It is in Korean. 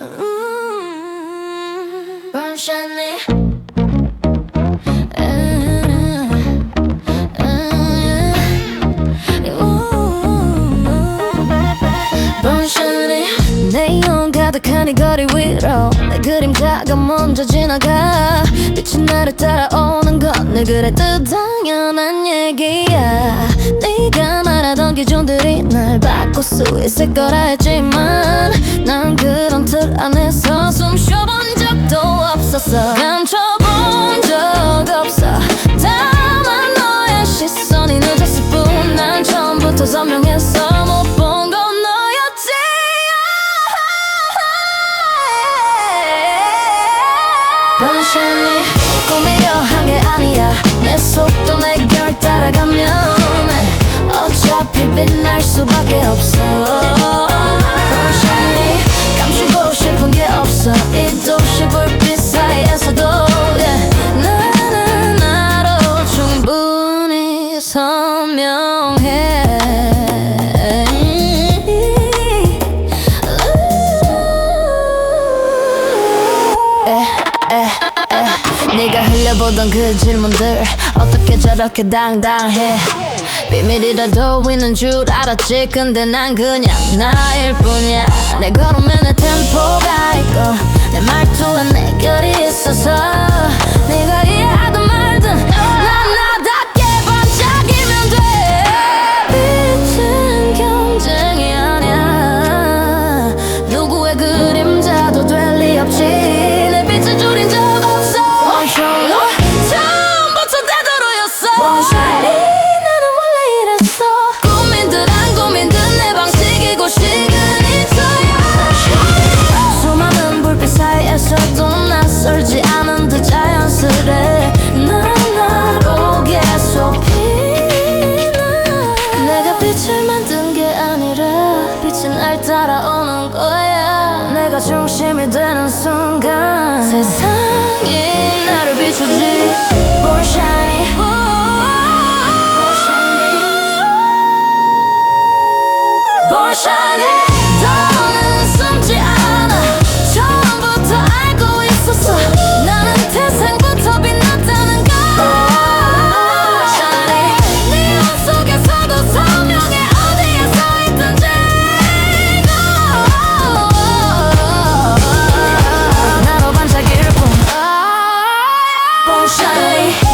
Burn shiny. 네온 가득한 이 거리 위로 내 그림자가 먼저 지나가. 빛이 나를 따라오는 건늘 그랬듯 당연한 얘기야 바꿀 수 있을 거라 했지만 난 그런 틀 안에서 숨 쉬어본 적도 없었어. 감춰본 적 없어. 다만 너의 시선이 늦었을 뿐 난 처음부터 선명했어 못 본 건 너였지. 번션이 꾸미려 한 게 아니야. 내 속도 내 결 따라가면 어차피 빛날 수밖에 없어 번션이 감추고 싶은 게 없어 이 도시 불빛 사이에서도 yeah. 나는 나로 충분히 선 네가 흘려보던 그 질문들 어떻게 저렇게 당당해? 비밀이라도 있는 줄 알았지. 근데 난 그냥 나일 뿐이야. 내 걸음에 내 템포가 있고 사이에서도 낯설지 않은 듯 자연스레 난 나로 계속 피나 내가 빛을 만든 게 아니라 빛이 날 따라오는 거야. 내가 중심이 되는 순간 세상이 나를 비추지. Born shiny shy.